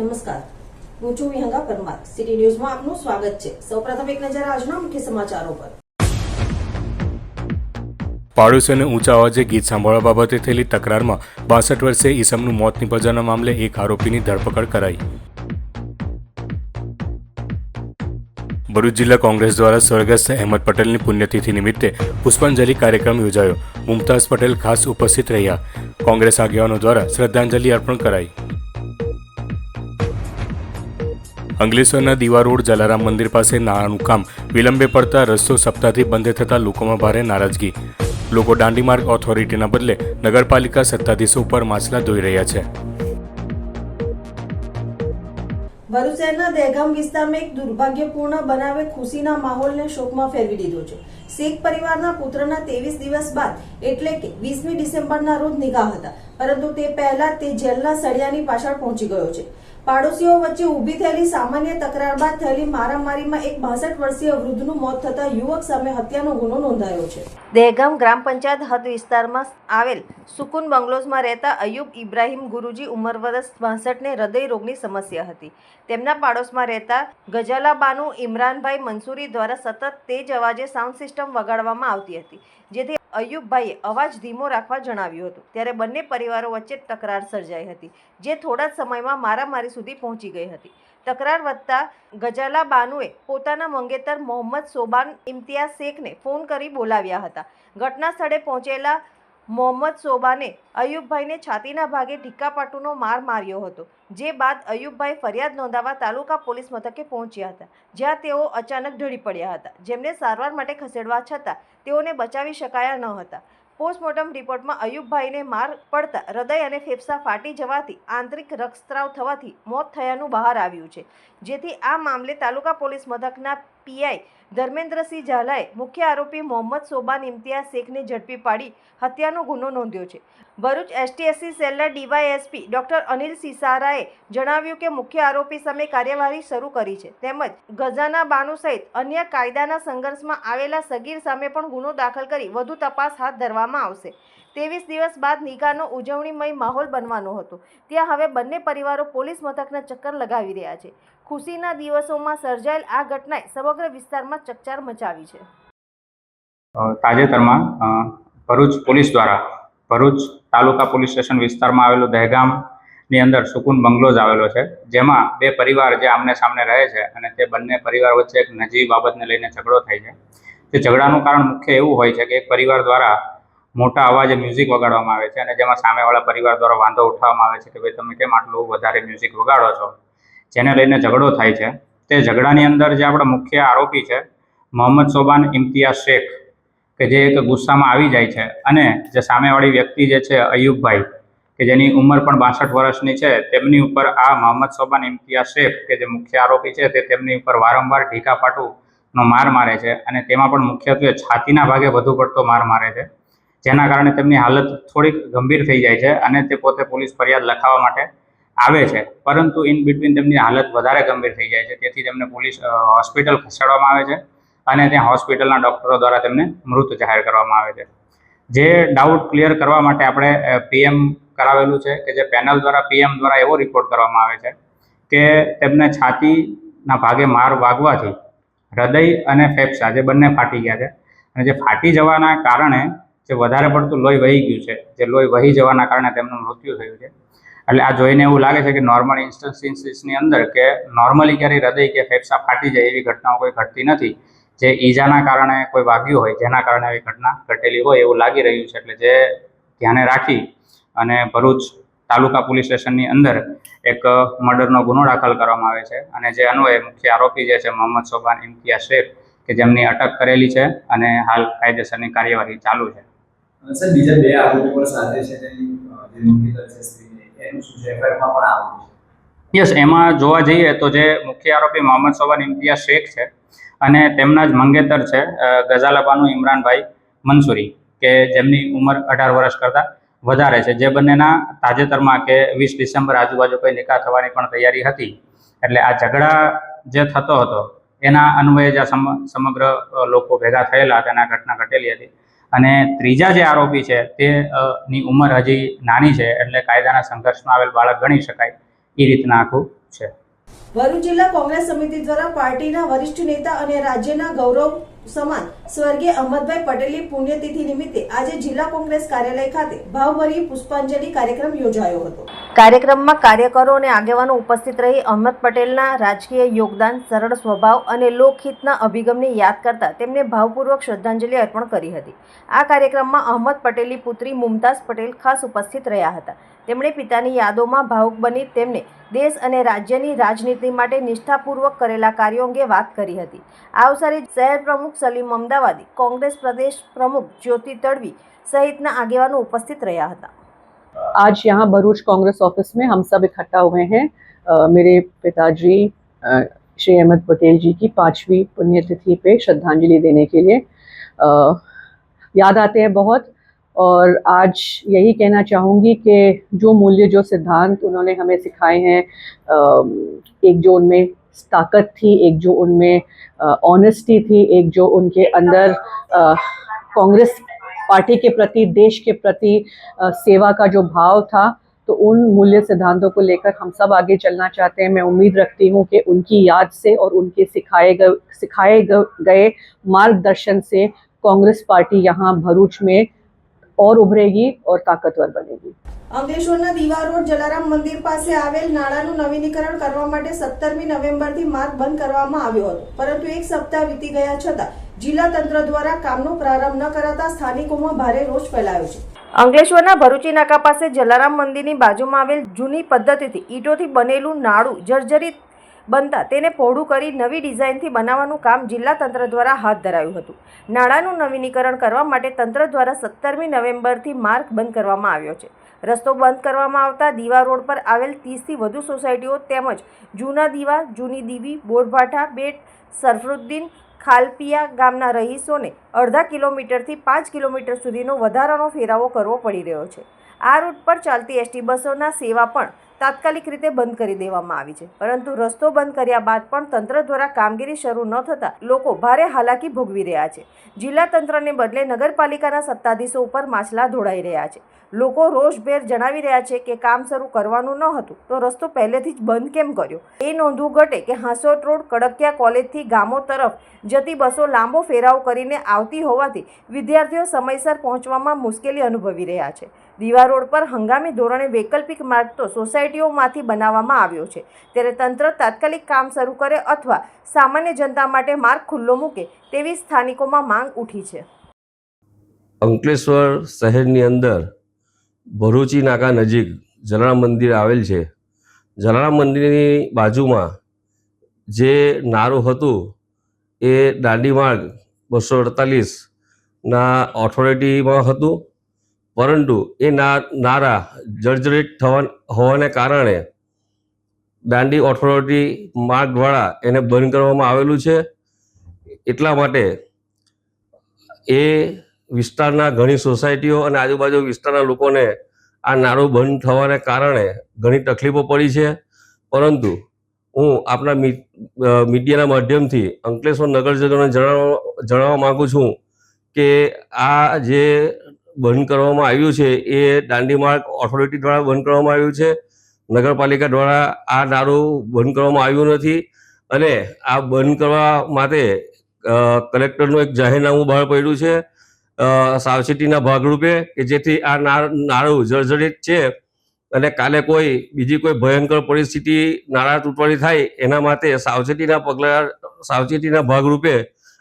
નમસ્કાર. હું છું વિહંગા પરમાર. સિટી ન્યૂઝમાં આપનું સ્વાગત છે. સૌપ્રથમ એક નજર આજના મુખ્ય સમાચારો પર. પાડોશીઓને ઊંચા અવાજે ગીત સાંભળવા બાબતે થયેલી તકરારમાં બાસઠ વર્ષે ઈસમનું મોત નિપજવાના મામલે એક આરોપીની ધરપકડ કરાઈ. ભરૂચ જિલ્લા કોંગ્રેસ દ્વારા સ્વર્ગસ્થ અહેમદ પટેલની પુણ્યતિથિ નિમિત્તે પુષ્પાંજલિ કાર્યક્રમ યોજાયો. મુમતાઝ પટેલ ખાસ ઉપસ્થિત રહ્યા. કોંગ્રેસ આગેવાનો દ્વારા શ્રદ્ધાંજલિ અર્પણ કરાઈ. અંકલેશ્વરના દીવા રોડ જલારામ મંદિર પાસે નાળાનું કામ વિલંબે પડતા રસ્તો સપ્તાહથી બંધ થતા લોકોમાં ભારે નારાજગી. લોકો દાંડી માર્ગ ઓથોરિટીના બદલે નગરપાલિકા સત્તાધીશો ઉપર માછલા ધોઈ રહ્યા છે. ભરૂચ શહેરના દહેગામ વિસ્તારમાં એક દુર્ભાગ્યપૂર્ણ બનાવે ખુશીના માહોલને શોકમાં ફેરવી દીધો છે. શેખ પરિવારના પુત્રના ત્રેવીસ દિવસ બાદ એટલે કે વીસમી ડિસેમ્બરના રોજ નિગાહ હતા. પરંતુ તે પહેલા તે જેલના સળિયાની પાછળ પહોંચી ગયો છે. પાડોશીઓ વચ્ચે ઊભી થયેલી સામાન્ય તકરાર બાદ થયેલી મારામારીમાં એક બાસઠ વર્ષીય વૃદ્ધનું મોત થતાં યુવક સામે હત્યાનો ગુનો નોંધાયો છે. દહેગામ ગ્રામ પંચાયત હદ વિસ્તારમાં આવેલ સુકુન બંગલોઝમાં રહેતા અયુબ ઇબ્રાહીમ ગુરુજી ઉંમર વર્ષ બાસઠને હૃદય રોગની સમસ્યા હતી. તેમના પાડોશમાં રહેતા ગજાલાબાનુ ઇમરાનભાઈ મંસૂરી દ્વારા સતત તેજ અવાજે સાઉન્ડ સિસ્ટમ વગાડવામાં આવતી હતી, જેથી અયુબભાઈએ અવાજ ધીમો રાખવા જણાવ્યું હતું. ત્યારે બંને પરિવારો વચ્ચે તકરાર સર્જાઈ હતી, જે થોડા સમયમાં મારામારી સુધી પહોંચી ગઈ હતી. તકરાર વધતા ગજાલા બાનુએ પોતાના મંગેતર મોહમ્મદ સોબાન ઇમ્તિયાઝ શેખને ફોન કરી બોલાવ્યા હતા. ઘટના સ્થળે પહોંચેલા મોહમ્મદ સોબાને અયુબભાઈને છાતીના ભાગે ઢીક્કાપાટુનો માર માર્યો હતો, જે બાદ અયુબભાઈ ફરિયાદ નોંધાવવા તાલુકા પોલીસ મથકે પહોંચ્યા હતા, જ્યાં તેઓ અચાનક ઢળી પડ્યા હતા. જેમને સારવાર માટે ખસેડવા છતાં તેઓને બચાવી શકાયા ન હતા. પોસ્ટમોર્ટમ રિપોર્ટમાં અયુબભાઈને માર પડતા હૃદય અને ફેફસા ફાટી જવાથી આંતરિક રક્તસ્રાવ થવાથી મોત થયાનું બહાર આવ્યું છે. જેથી આ મામલે તાલુકા પોલીસ મથકના પીઆઈ ધર્મેન્દ્રસિંહ ઝાલાએ મુખ્ય આરોપી મોહમ્મદ સોબાન ઇમ્તિયાઝ શેખને ઝડપી પાડી હત્યાનો ગુનો નોંધ્યો છે. ભરૂચ એસટીએસસી સેલના ડીવાયએસપી ડોક્ટર અનિલ સિસારાએ જણાવ્યું કે મુખ્ય આરોપી સામે કાર્યવાહી શરૂ કરી છે. તેમજ ગઝાના બાનુ સહિત અન્ય કાયદાના સંઘર્ષમાં આવેલા સગીર સામે પણ ગુનો દાખલ કરી વધુ તપાસ હાથ ધરવામાં આવશે. ત્રેવીસ દિવસ બાદ નિકાહનો ઉજવણીમય માહોલ બનવાનો હતો. ત્યાં હવે બંને પરિવારો પોલીસ મથકના ચક્કર લગાવી રહ્યા છે. ખુશીના દિવસોમાં સર્જાયેલ આ ઘટનાએ સમગ્ર વિસ્તારમાં ચકચાર મચાવી છે. તાજેતરમાં ભરૂચ પોલીસ દ્વારા ભરૂચ તાલુકા પોલીસ સ્ટેશન વિસ્તારમાં આવેલું દહેગામની અંદર સુકૂન બંગલોઝ આવેલો છે. જેમાં બે પરિવાર જે આમને સામને રહે છે અને તે બંને પરિવાર વચ્ચે એક નજીવી બાબતને લઈને ઝઘડો થાય છે. તે ઝઘડાનું કારણ મુખ્ય એવું હોય છે કે એક પરિવાર દ્વારા મોટા અવાજે મ્યુઝિક વગાડવામાં આવે છે અને જેમાં સામેવાળા પરિવાર દ્વારા વાંધો ઉઠાવવામાં આવે છે કે ભાઈ તમે કેમ આટલું વધારે મ્યુઝિક વગાડો છો? જેને લઈને ઝઘડો થાય છે. તે ઝઘડાની અંદર જે આપણા મુખ્ય આરોપી છે, મોહમ્મદ સોબાન ઇમ્તિયાઝ શેખ, કે જે એક ગુસ્સામાં આવી જાય છે અને જે સામેવાળી વ્યક્તિ જે છે, અયુબભાઈ, કે જેની ઉંમર પણ બાસઠ વર્ષની છે, તેમની ઉપર આ મોહમ્મદ સોબાન ઇમ્તિયાઝ શેખ, કે જે મુખ્ય આરોપી છે, તે તેમની ઉપર વારંવાર ઢીકાપાટુનો માર મારે છે અને તેમાં પણ મુખ્યત્વે છાતીના ભાગે વધુ પડતો માર મારે છે. જેના કારણે તેમની હાલત થોડીક ગંભીર થઈ જાય છે અને તે પોતે પોલીસ ફરિયાદ લખાવવા માટે આવે છે. પરંતુ ઇન બિટવીન તેમની હાલત વધારે ગંભીર થઈ જાય છે. તેથી તેમને પોલીસ હોસ્પિટલ ખસેડવામાં આવે છે અને ત્યાં હોસ્પિટલના ડૉક્ટરો દ્વારા તેમને મૃત જાહેર કરવામાં આવે છે. જે ડાઉટ ક્લિયર કરવા માટે આપણે પીએમ કરાવેલું છે કે જે પેનલ દ્વારા પીએમ દ્વારા એવો રિપોર્ટ કરવામાં આવે છે કે તેમને છાતીના ભાગે માર વાગવાથી હૃદય અને ફેફસા જે બંને ફાટી ગયા છે અને જે ફાટી જવાના કારણે જે વધારે પડતું લોહી વહી ગયું છે, જે લોહી વહી જવાના કારણે તેમનું મૃત્યુ થયું છે. એટલે આ જોઈને એવું લાગે છે કે નોર્મલ ઇન્સ્ટન્સીસની અંદર કે નોર્મલી ક્યારેય હૃદય કે ફેફસા ફાટી જાય એવી ઘટનાઓ કોઈ ઘટતી નથી, જે ઈજાના કારણે કોઈ વાગ્યું હોય, જેના કારણે એવી ઘટના ઘટેલી હોય એવું લાગી રહ્યું છે. એટલે જે ધ્યાને રાખી અને ભરૂચ તાલુકા પોલીસ સ્ટેશનની અંદર એક મર્ડરનો ગુનો દાખલ કરવામાં આવે છે. અને જે અન્વયે મુખ્ય આરોપી જે છે, મોહમ્મદ સોબાન ઇમ્તિયા શેખ કે જેમની અટક કરેલી છે અને હાલ કાયદેસરની કાર્યવાહી ચાલુ છે. સર બીજા બે સાથે યસ એમાં જોવા જઈએ તો જે મુખ્ય આરોપી મોહમ્મદ સોબાન ઇમ્તિયાઝ શેખ છે અને તેમના જ મંગેતર છે ગઝાલાબાનુ ઇમરાનભાઈ મંસૂરી કે જેમની ઉંમર અઢાર વર્ષ કરતાં વધારે છે. જે બંનેના તાજેતરમાં કે વીસ ડિસેમ્બર આજુબાજુ કોઈ નિકાહ થવાની પણ તૈયારી હતી એટલે આ ઝઘડા જે થતો હતો એના અન્વયે જ આ સમ- સમગ્ર લોકો ભેગા થયેલા હતા અને આ ઘટના ઘટેલી હતી. અને ત્રીજા જે આરોપી છે તે ની ઉંમર હજી નાની છે એટલે કાયદાના સંઘર્ષમાં આવેલ બાળક ગણી શકાય એ રીતના આખું છે. ભરૂચ જિલ્લા કોંગ્રેસ સમિતિ દ્વારા પાર્ટીના વરિષ્ઠ નેતા અને રાજ્યના ગૌરવ સમાન સ્વર્ગીય અહમદભાઈ પટેલની પુણ્યતિથિ નિમિત્તે આજે જિલ્લા કોંગ્રેસ કાર્યાલય ખાતે ભાવભરી પુષ્પાંજલિ કાર્યક્રમ યોજાયો હતો. કાર્યક્રમમાં કાર્યકરો અને આગેવાનો ઉપસ્થિત રહી અહમદ પટેલના રાજકીય યોગદાન, સરળ સ્વભાવ અને લોકહિતના અભિગમને યાદ કરતા તેમને ભાવપૂર્વક શ્રદ્ધાંજલિ અર્પણ કરી હતી. આ કાર્યક્રમમાં અહમદ પટેલની પુત્રી મુમતાઝ પટેલ ખાસ ઉપસ્થિત રહ્યા હતા. તેમણે પિતાની યાદોમાં ભાવુક બની તેમને દેશ અને રાજ્યની રાજનીતિ માટે નિષ્ઠાપૂર્વક કરેલા કાર્યો અંગે વાત કરી હતી. આ અવસરે શહેર પ્રમુખ સલીમ અમદાવાદી કોંગ્રેસ પ્રદેશ પ્રમુખ જ્યોતિ તડવી સહિતના આગેવાનો ઉપસ્થિત રહ્યા હતા आज यहाँ भरूच कांग्रेस ऑफिस में हम सब इकट्ठा हुए हैं अ, मेरे पिताजी अ, श्री अहमद पटेल जी की पांचवी पुण्यतिथि पे श्रद्धांजलि देने के लिए अ, याद आते हैं बहुत और आज यही कहना चाहूँगी कि जो मूल्य जो सिद्धांत उन्होंने हमें सिखाए हैं अ, एक जो उनमें ताकत थी एक जो उनमें ऑनेस्टी थी एक जो उनके अंदर कांग्रेस पार्टी के प्रति देश के प्रति अ, सेवा का जो भाव था तो उन मूल्य सिद्धांतों को लेकर हम सब आगे चलना चाहते हैं। मैं उम्मीद रखती हूँ कि उनकी याद से और उनके सिखाए गए सिखाए गए मार्गदर्शन से कांग्रेस पार्टी यहाँ भरूच में और उभरेगी और ताकतवर बनेगी અંકલેશ્વરના દીવા રોડ જલારામ મંદિર પાસે આવેલ નાળાનું નવીનીકરણ કરવા માટે સત્તરમી નવેમ્બરથી માર્ગ બંધ કરવામાં આવ્યો હતો પરંતુ એક સપ્તાહ વીતી ગયા છતાં જિલ્લા તંત્ર દ્વારા કામનો પ્રારંભ ન કરાતા સ્થાનિકોમાં ભારે રોષ ફેલાયો છે અંકલેશ્વરના ભરૂચી નાકા પાસે જલારામ મંદિરની બાજુમાં આવેલ જૂની પદ્ધતિથી ઈંટોથી બનેલું નાળું જર્જરિત બનતા તેને પહોળું કરી નવી ડિઝાઇનથી બનાવવાનું કામ જિલ્લા તંત્ર દ્વારા હાથ ધરાયું હતું. નાણાંનું નવીનીકરણ કરવા માટે તંત્ર દ્વારા સત્તરમી નવેમ્બરથી માર્ગ બંધ કરવામાં આવ્યો છે. રસ્તો બંધ કરવામાં આવતા દીવા રોડ પર આવેલ ત્રીસથી વધુ સોસાયટીઓ તેમજ જૂના દીવા, જૂની દીવી, બોરભાઠા, બેટ, સરફરુદ્દીન, ખાલપિયા ગામના રહીશોને અડધા કિલોમીટરથી પાંચ કિલોમીટર સુધીનો વધારાનો ફેરાવો કરવો પડી રહ્યો છે. આ રૂટ પર ચાલતી એસટી બસોના સેવા પણ તાત્કાલિક રીતે બંધ કરી દેવામાં આવી છે. પરંતુ રસ્તો બંધ કર્યા બાદ પણ તંત્ર દ્વારા કામગીરી શરૂ ન થતાં લોકો ભારે હાલાકી ભોગવી રહ્યા છે. જિલ્લા તંત્રને બદલે નગરપાલિકાના સત્તાધીશો ઉપર માછલા ધોડાઈ રહ્યા છે. લોકો રોષભેર જણાવી રહ્યા છે કે કામ શરૂ કરવાનું ન હતું તો રસ્તો પહેલેથી જ બંધ કેમ કર્યો? એ નોંધવું ઘટે કે હાંસોટ રોડ કડકિયા કોલેજથી ગામો તરફ જતી બસો લાંબો ફેરાવ કરીને આવતી હોવાથી વિદ્યાર્થીઓ સમયસર પહોંચવામાં મુશ્કેલી અનુભવી રહ્યા છે. દીવા રોડ પર હંગામી ધોરણે વૈકલ્પિક માર્ગ તો સોસાયટીઓમાંથી બનાવવામાં આવ્યો છે. ત્યારે તંત્ર તાત્કાલિક કામ શરૂ કરે અથવા સામાન્ય જનતા માટે માર્ગ ખુલ્લો મૂકે તેવી સ્થાનિકોમાં માંગ ઉઠી છે. અંકલેશ્વર શહેરની અંદર ભરૂચી નાકા નજીક જલારામ મંદિર આવેલ છે. જલારામ મંદિરની બાજુમાં જે નારું હતું એ દાંડી માર્ગ બસો અડતાલીસના ઓથોરિટીમાં હતું. પરંતુ એ નારા જર્જરિત થવા હોવાને કારણે દાંડી ઓથોરિટી માર્ગ દ્વારા એને બંધ કરવામાં આવેલું છે. એટલા માટે એ વિસ્તારના ઘણી સોસાયટીઓ અને આજુબાજુ વિસ્તારના લોકોને આ નાળું બંધ થવાને કારણે ઘણી તકલીફો પડી છે. પરંતુ હું આપણા મીડિયાના માધ્યમથી અંકલેશ્વર નગરજનોને જણાવવા જણાવવા માગું છું કે આ જે બંધ કરવામાં આવ્યું છે એ દાંડી માર્ગ ઓથોરિટી દ્વારા બંધ કરવામાં આવ્યું છે. નગરપાલિકા દ્વારા આ નાળું બંધ કરવામાં આવ્યું નથી અને આ બંધ કરવા માટે કલેક્ટરનું એક જાહેરનામું બહાર પડ્યું છે. સાવચેતીના ભાગરૂપે કે જેથી આ નાળું જર્જરિત છે અને કાલે કોઈ બીજી કોઈ ભયંકર પરિસ્થિતિ નાળા તૂટવાની થાય એના માટે સાવચેતીના પગલાં સાવચેતીના ભાગરૂપે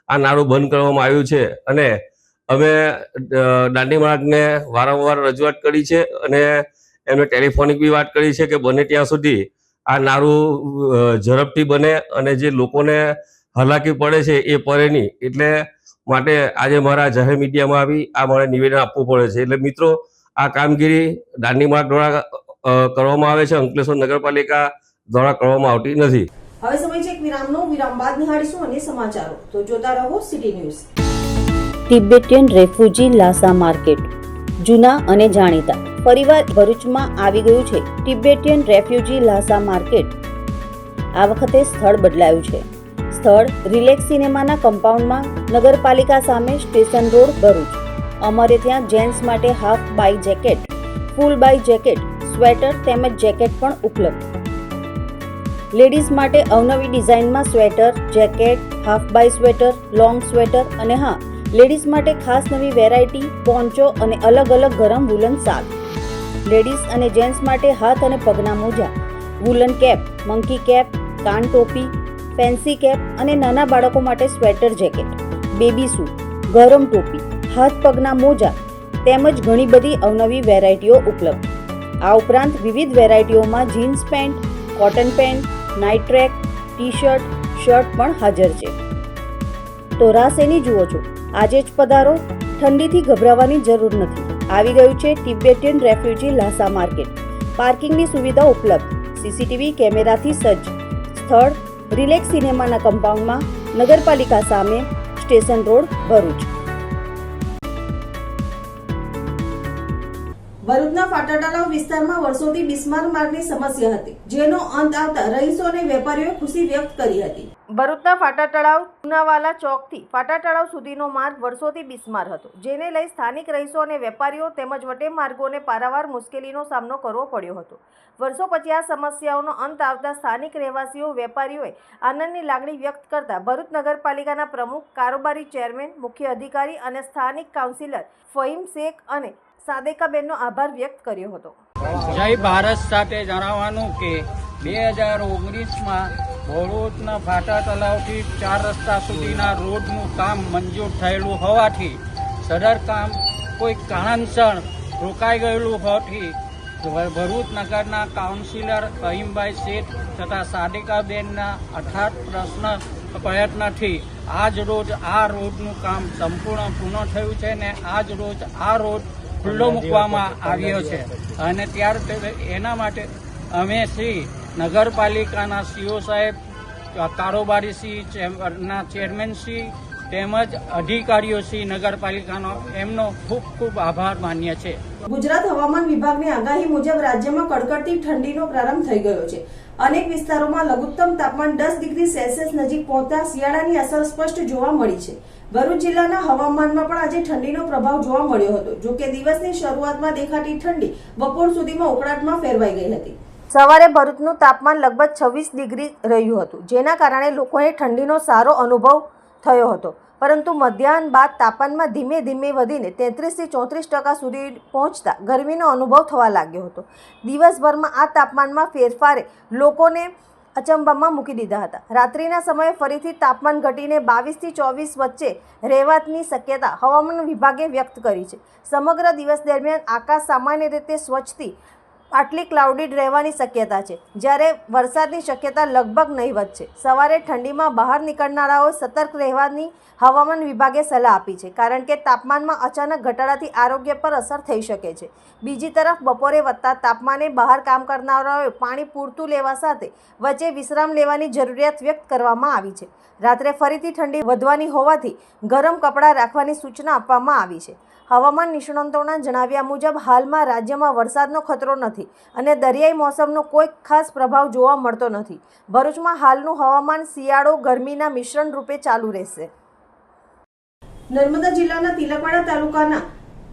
આ નાળું બંધ કરવામાં આવ્યું છે. અને અમે દાંડી માર્ગને વારંવાર રજૂઆત કરી છે અને એમને ટેલિફોનિક બી વાત કરી છે કે બને ત્યાં સુધી આ નારું ઝડપથી બને અને જે લોકોને હલાકી પડે છે એ પડે નહીં. એટલે માટે આજે મારા જાહેર મીડિયામાં આવી આ મારે નિવેદન આપવું પડે છે. એટલે મિત્રો, આ કામગીરી દાંડી માર્ગ દ્વારા કરવામાં આવે છે. અંકલેશ્વર નગરપાલિકા દ્વારા કરવામાં આવતી નથી. હવે સમય છે એક વિરામનો. વિરામ બાદ નિહાળીશું અને સમાચારો. તો જોતા રહો city news. Tibetan refugee Lhasa market. જૂના અને જાણીતા. ફરીવાર ભરૂચમાં આવી ગયું છે તિબેટિયન રેફ્યુજી લાસા માર્કેટ. આ વખતે સ્થળ બદલાયું છે. સ્થળ રિલેક્સ સિનેમાના કમ્પાઉન્ડમાં નગરપાલિકા સામે સ્ટેશન રોડ ભરૂચ. અમારે ત્યાં જેન્ટ્સ માટે હાફ બાય જેકેટ, ફૂલ બાય જેકેટ, સ્વેટર તેમજ જેકેટ પણ ઉપલબ્ધ. લેડીઝ માટે અવનવી ડિઝાઇનમાં સ્વેટર, જેકેટ, હાફ બાય સ્વેટર, લોંગ સ્વેટર અને હા લેડીઝ માટે ખાસ નવી વેરાયટી પોન્ચો અને અલગ અલગ ગરમ વુલન શાક લેડીઝ અને જેન્ટ્સ માટે હાથ અને પગના મોજા વુલન કેપ મંકી કેપ કાન ટોપી ફેન્સી કેપ અને નાના બાળકો માટે સ્વેટર જેકેટ બેબી સૂટ ગરમ ટોપી, હાથ પગના મોજા તેમજ ઘણી બધી અવનવી વેરાયટીઓ ઉપલબ્ધ. આ ઉપરાંત વિવિધ વેરાયટીઓમાં jeans pant cotton pant night track T shirt shirt પણ હાજર છે. તો રાસ એની જુઓ છો. આજે જ પધારો. ઠંડીથી ગભરાવાની જરૂર નથી. આવી ગયું છે તિબેટિયન રેફ્યુજી લાસા માર્કેટ. પાર્કિંગની સુવિધા ઉપલબ્ધ. સીસીટીવી કેમેરાથી સજ્જ. સ્થળ, રિલેક્સ સિનેમાના કમ્પાઉન્ડમાં, નગરપાલિકા સામે, સ્ટેશન રોડ, ભરૂચ. ભરૂચના ફાટા વિસ્તારમાં વર્ષોથી બિસ્માર માર્ગની સમસ્યા હતી, જેનો અંત આવતા રહીશો અને વેપારીઓએ ખુશી વ્યક્ત કરી હતી. ભરૂચના ફાટા તળાવ, ઉનાવાલા ચોકથી ફાટા તળાવ સુધીનો માર્ગ વર્ષોથી બિસ્માર હતો, જેને લઈ સ્થાનિક રહીશો અને વેપારીઓ તેમજ વટે માર્ગોને પારાવાર મુશ્કેલીનો સામનો કરવો પડ્યો હતો. વર્ષો પછી આ સમસ્યાઓનો અંત આવતા સ્થાનિક રહેવાસીઓ, વેપારીઓએ આનંદની લાગણી વ્યક્ત કરતા ભરૂચ નગરપાલિકાના પ્રમુખ, કારોબારી ચેરમેન, મુખ્ય અધિકારી અને સ્થાનિક કાઉન્સિલર ફહીમ શેખ અને સાદેકાબેનનો આભાર વ્યક્ત કર્યો હતો. જય ભારત સાથે જણાવવાનું કે બે હજાર ઓગણીસમાં ભરૂચના ફાટા તલાવથી ચાર રસ્તા સુધીના રોડનું કામ મંજૂર થયેલું હોવાથી સદર કામ કોઈ કારણસર રોકાઈ ગયેલું હોવાથી ભરૂચ નગરના કાઉન્સિલર કહીમભાઈ શેઠ તથા સાદિકાબેનના અથાત પ્રશ્ન પ્રયત્નથી આજ રોજ આ રોડનું કામ સંપૂર્ણ પૂર્ણ થયું છે ને આજ રોજ આ રોડ ખુલ્લો મૂકવામાં આવ્યો છે. અને ત્યાર એના માટે અમે શ્રી નગરપાલિકાના સીઓ સાહેબ, કારોબારી શ્રી ચેમ્બરના ચેરમેન શ્રી તેમજ અધિકારીઓ શ્રી નગરપાલિકાનો, એમનો ખૂબ ખૂબ આભાર માન્ય છે. ગુજરાત હવામાન વિભાગની આગાહી મુજબ રાજ્યમાં કડકડતી ઠંડીનો પ્રારંભ થઈ ગયો છે. અનેક વિસ્તારોમાં લઘુત્તમ તાપમાન દસ ડિગ્રી સેલ્સિયસ નજીક પહોંચતા શિયાળાની અસર સ્પષ્ટ જોવા મળી છે. ભરૂચ જિલ્લાના હવામાનમાં પણ આજે ઠંડીનો પ્રભાવ જોવા મળ્યો હતો જો કે દિવસની શરૂઆતમાં દેખાતી ઠંડી બપોર સુધીમાં ઉકળાટમાં ફેરવાઈ ગઈ હતી. સવારે ભરૂચનું તાપમાન લગભગ છવ્વીસ ડિગ્રી રહ્યું હતું, જેના કારણે લોકોને ઠંડીનો સારો અનુભવ થયો હતો. પરંતુ મધ્યાહન બાદ તાપમાનમાં ધીમે ધીમે વધીને તેત્રીસથી ચોત્રીસ ટકા સુધી પહોંચતા ગરમીનો અનુભવ થવા લાગ્યો હતો. દિવસભરમાં આ તાપમાનમાં ફેરફારે લોકોને અચંબામાં મૂકી દીધા હતા. રાત્રિના સમયે ફરીથી તાપમાન ઘટીને બાવીસથી ચોવીસ વચ્ચે રહેવાની શક્યતા હવામાન વિભાગે વ્યક્ત કરી છે. સમગ્ર દિવસ દરમિયાન આકાશ સામાન્ય રીતે સ્વચ્છથી આટલી ક્લાઉડીડ રહેવાની શક્યતા છે. જ્યારે વરસાદની શક્યતા લગભગ નહીવત છે. સવારે ઠંડીમાં બહાર નીકળનારાઓએ સતર્ક રહેવાની હવામાન વિભાગે સલાહ આપી છે, કારણ કે તાપમાનમાં અચાનક ઘટાડાથી આરોગ્ય પર અસર થઈ શકે છે. બીજી તરફ, બપોરે વધતા તાપમાને બહાર કામ કરનારાઓએ પાણી પૂરતું લેવા સાથે વચ્ચે વિશ્રામ લેવાની જરૂરિયાત વ્યક્ત કરવામાં આવી છે. રાત્રે ફરીથી ઠંડી વધવાની હોવાથી ગરમ કપડાં રાખવાની સૂચના આપવામાં આવી છે. હવામાન નિષ્ણાંતોના જણાવ્યા મુજબ હાલમાં રાજ્યમાં વરસાદનો ખતરો નથી અને દરિયાઈ મોસમનો કોઈ ખાસ પ્રભાવ જોવા મળતો નથી. ભરૂચમાં હાલનું હવામાન શિયાળો ગરમીના મિશ્રણ રૂપે ચાલુ રહેશે. નર્મદા જિલ્લાના તિલકવાડા તાલુકાના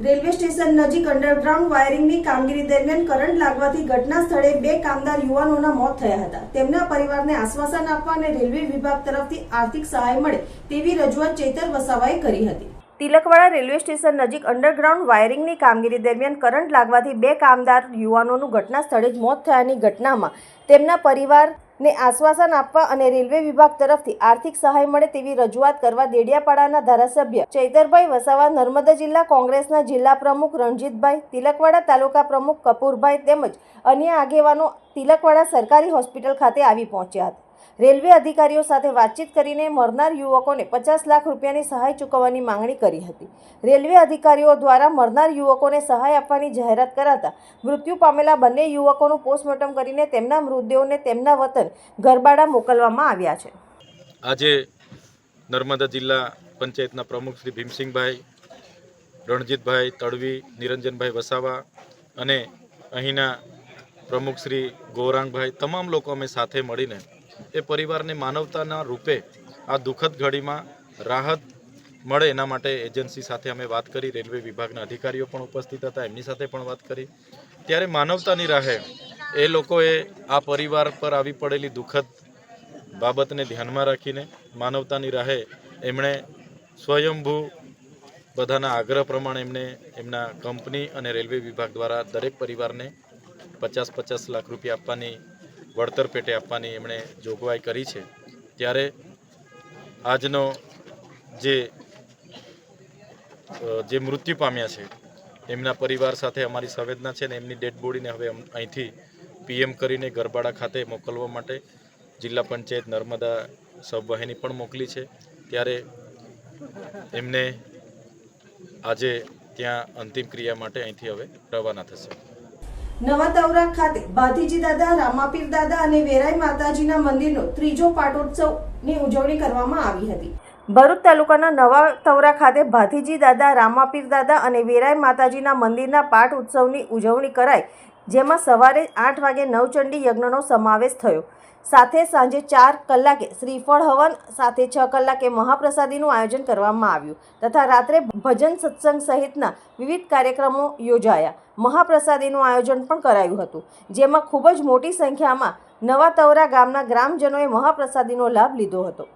રેલવે સ્ટેશન નજીક અંડરગ્રાઉન્ડ વાયરિંગની કામગીરી દરમિયાન કરંટ લાગવાથી ઘટના સ્થળે બે કામદાર યુવાનોના મોત થયા હતા. તેમના પરિવારને આશ્વાસન આપવા અને રેલવે વિભાગ તરફથી આર્થિક સહાય મળે તેવી રજૂઆત ચેતર વસાવાએ કરી હતી. તિલકવાડા રેલવે સ્ટેશન નજીક અંડરગ્રાઉન્ડ વાયરિંગની કામગીરી દરમિયાન કરંટ લાગવાથી બે કામદાર યુવાનોનું ઘટના સ્થળે જ મોત થયાની ઘટનામાં તેમના પરિવારને આશ્વાસન આપવા અને રેલવે વિભાગ તરફથી આર્થિક સહાય મળે તેવી રજૂઆત કરવા દેડિયાપાડાના ધારાસભ્ય ચૈતરભાઈ વસાવા, નર્મદા જિલ્લા કોંગ્રેસના જિલ્લા પ્રમુખ રણજીતભાઈ, તિલકવાડા તાલુકા પ્રમુખ કપૂરભાઈ તેમજ અન્ય આગેવાનો તિલકવાડા સરકારી હોસ્પિટલ ખાતે આવી પહોંચ્યા હતા. રેલવે અધિકારીઓ સાથે વાતચીત કરીને મરનાર યુવકોને પચાસ લાખ રૂપિયાની સહાય ચૂકવવાની માંગણી કરી હતી. રેલવે અધિકારીઓ દ્વારા મરનાર યુવકોને સહાય આપવાની જાહેરાત કરાતા મૃત્યુ પામેલા બંને યુવકોનું પોસ્ટમોર્ટમ કરીને તેમના મૃતદેહોને તેમના વતન ગરબાડા મોકલવામાં આવ્યા છે. આજે નર્મદા જિલ્લા પંચાયતના પ્રમુખ શ્રી ભીમસિંહભાઈ, રણજીતભાઈ તડવી, નિરંજનભાઈ વસાવા અને અહીંના પ્રમુખ શ્રી ગૌરાંગભાઈ, તમામ લોકો અમે સાથે મળીને એ પરિવારને માનવતાના રૂપે આ દુઃખદ ઘડીમાં રાહત મળે એના માટે એજન્સી સાથે અમે વાત કરી, રેલવે વિભાગના અધિકારીઓ પણ ઉપસ્થિત હતા, એમની સાથે પણ વાત કરી. ત્યારે માનવતાની રાહે એ લોકોએ આ પરિવાર પર આવી પડેલી દુઃખદ બાબતને ધ્યાનમાં રાખીને માનવતાની રાહે એમણે સ્વયંભૂ બધાના આગ્રહ પ્રમાણે એમને એમના કંપની અને રેલવે વિભાગ દ્વારા દરેક પરિવારને પચાસ પચાસ લાખ રૂપિયા આપવાની વળતર પેટે આપવાની એમણે જોગવાઈ કરી છે. ત્યારે આજનો જે મૃત્યુ પામ્યા છે, એમના પરિવાર સાથે અમારી સંવેદના છે ને એમની ડેડ બોડીને હવે અહીંથી પીએમ કરીને ગરબાડા ખાતે મોકલવા માટે જિલ્લા પંચાયત નર્મદા સબવાહિની પણ મોકલી છે. ત્યારે એમને આજે ત્યાં અંતિમ ક્રિયા માટે અહીંથી હવે રવાના થશે. નવા તવરા ખાતે ભાતીજી દાદા, રામાપીર દાદા અને વેરાઈ માતાજીના મંદિરનો ત્રીજો પાટોત્સવની ઉજવણી કરવામાં આવી હતી. ભરૂચ તાલુકાના નવા તવરા ખાતે ભાથીજી દાદા, રામાપીર દાદા અને વેરાઈ માતાજીના મંદિરના પાઠ ઉત્સવની ઉજવણી કરાઈ, જેમાં સવારે આઠ વાગે નવચંડી યજ્ઞનો સમાવેશ થયો. સાથે સાંજે ચાર કલાકે શ્રીફળ હવન, સાથે છ કલાકે મહાપ્રસાદીનું આયોજન કરવામાં આવ્યું તથા રાત્રે ભજન સત્સંગ સહિતના વિવિધ કાર્યક્રમો યોજાયા. મહાપ્રસાદીનું આયોજન પણ કરાયું હતું, જેમાં ખૂબ જ મોટી સંખ્યામાં નવા તવરા ગામના ગ્રામજનોએ મહાપ્રસાદીનો લાભ લીધો હતો.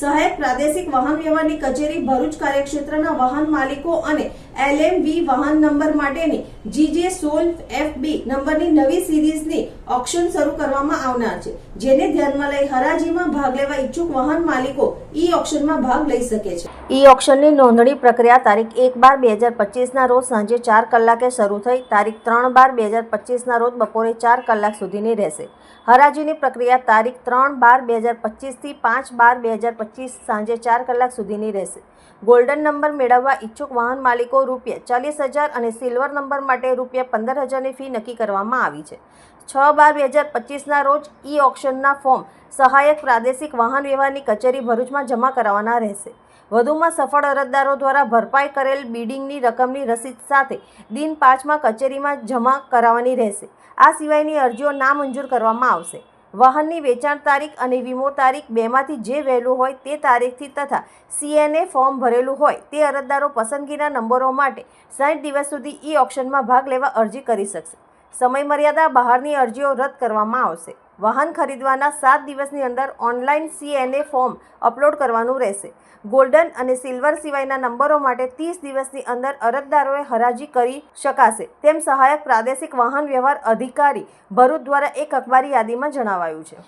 સહાયક પ્રાદેશિક વાહન વ્યવહારની કચેરી, ભરૂચ કાર્યક્ષેત્રના વાહન માલિકો અને એલએમવી વાહન નંબર માટેની જીજે સોલ એફબી નંબરની નવી સિરીઝની ઓક્શન શરૂ કરવામાં આવનાર છે. જેને ધ્યાનમાં લઈ હરાજીમાં ભાગ લેવા ઈચ્છુક વાહન માલિકો ઈ ઓક્શનમાં ભાગ લઈ શકે છે. ઈ ઓક્શનની નોંધણી પ્રક્રિયા તારીખ એક બાર બે હજાર પચીસના રોજ સાંજે ચાર કલાકે શરૂ થઈ. તારીખ ત્રણ બાર બે હજાર પચીસના રોજ બપોરે ચાર કલાક સુધીની રહેશે. હરાજીની પ્રક્રિયા તારીખ ત્રણ બાર બે હજાર પચીસથી પાંચ બાર બે હજાર પચીસ સાંજે ચાર કલાક સુધીની રહેશે. ગોલ્ડન નંબર મેળવવા ઈચ્છુક વાહન માલિકો રૂપિયા ચાલીસ હજાર અને સિલ્વર નંબર માટે રૂપિયા પંદર હજારની ફી નક્કી કરવામાં આવી છે. છ બાર બે હજાર પચીસના રોજ ઈ ઓક્શનના ફોર્મ સહાયક પ્રાદેશિક વાહન વ્યવહારની કચેરી ભરૂચમાં જમા કરાવવાના રહેશે. વધુમાં સફળ અરજદારો દ્વારા ભરપાઈ કરેલ બિડિંગની રકમની રસીદ સાથે દિન પાંચમાં કચેરીમાં જમા કરાવવાની રહેશે. આ સિવાયની અરજીઓ નામંજૂર કરવામાં આવશે. વાહનની વેચાણ તારીખ અને વીમો તારીખ બેમાંથી જે વહેલું હોય તે તારીખથી તથા સીએનએ ફોર્મ ભરેલું હોય તે અરજદારો પસંદગીના નંબરો માટે સાઠ દિવસ સુધી ઈ ઓપ્શનમાં ભાગ લેવા અરજી કરી શકશે. સમય મર્યાદા બહારની અરજીઓ રદ કરવામાં આવશે. વાહન ખરીદવાના સાત દિવસની અંદર ઓનલાઈન સીએનએ ફોર્મ અપલોડ કરવાનું રહેશે. ગોલ્ડન અને સિલ્વર સિવાયના નંબરો માટે ત્રીસ દિવસની અંદર અરજદારોએ હરાજી કરી શકાશે. તેમ સહાયક પ્રાદેશિક વાહન વ્યવહાર અધિકારી ભરૂચ દ્વારા એક અખબારી યાદીમાં જણાવાયું છે.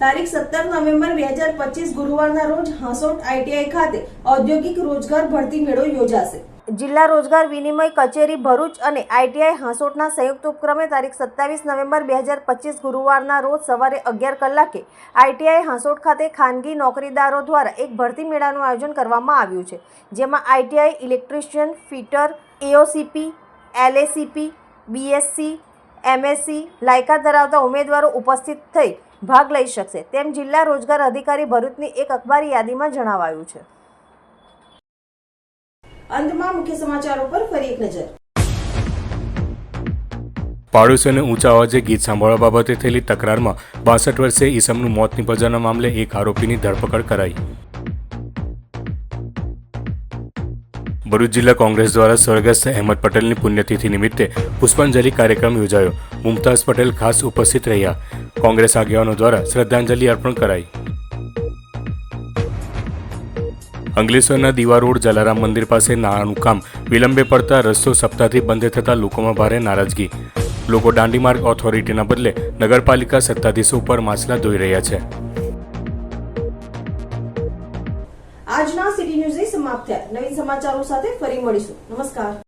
તારીખ સત્તર નવેમ્બર બે હજાર પચીસ ગુરુવારના રોજ હાંસોટ આઈટીઆઈ ખાતે ઔદ્યોગિક રોજગાર ભરતી મેળો યોજાશે. જિલ્લા રોજગાર વિનિમય કચેરી ભરૂચ અને આઈટીઆઈ હાંસોટના સંયુક્ત ઉપક્રમે તારીખ સત્તાવીસ નવેમ્બર બે હજાર પચીસ ગુરુવારના રોજ સવારે અગિયાર કલાકે આઈટીઆઈ હાંસોટ ખાતે ખાનગી નોકરીદારો દ્વારા એક ભરતી મેળાનું આયોજન કરવામાં આવ્યું છે, જેમાં ITI electrician, fitter, AOCP, LACP, BSc, MSc લાયકાત ધરાવતા ઉમેદવારો ઉપસ્થિત થઈ ભાગ લઈ શકશે. તેમ જિલ્લા રોજગાર અધિકારી ભરૂચની એક અખબારી યાદીમાં જણાવાયું છે. અંતમાં મુખ્ય સમાચારો પર ફરી એક નજર. પાડોશીઓને ઊંચા અવાજે ગીત સાંભળવા બાબતે થયેલી તકરારમાં બાસઠ વર્ષે ઈસમનું મોત નિપજવાના મામલે એક આરોપીની ધરપકડ કરાઈ. ભરૂચ જિલ્લા કોંગ્રેસ દ્વારા સ્વર્ગસ્થ અહેમદ પટેલની પુણ્યતિથિ નિમિત્તે પુષ્પાંજલિ કાર્યક્રમ યોજાયો. મુમતાઝ પટેલ ખાસ ઉપસ્થિત રહ્યા. કોંગ્રેસ આગેવાનો દ્વારા શ્રદ્ધાંજલિ અર્પણ કરાઈ. અંકલેશ્વરના દીવા રોડ જલારામ મંદિર પાસે નાળાનું કામ વિલંબે પડતા રસ્તો સપ્તાહથી બંધ થતા લોકોમાં ભારે નારાજગી. લોકો દાંડી માર્ગ ઓથોરિટીના બદલે નગરપાલિકા સત્તાધીશો ઉપર માછલા ધોઈ રહ્યા છે. આજના સિટી ન્યૂઝ સમાપ્ત. થયા નવીન સમાચારો સાથે ફરી મળીશું. નમસ્કાર.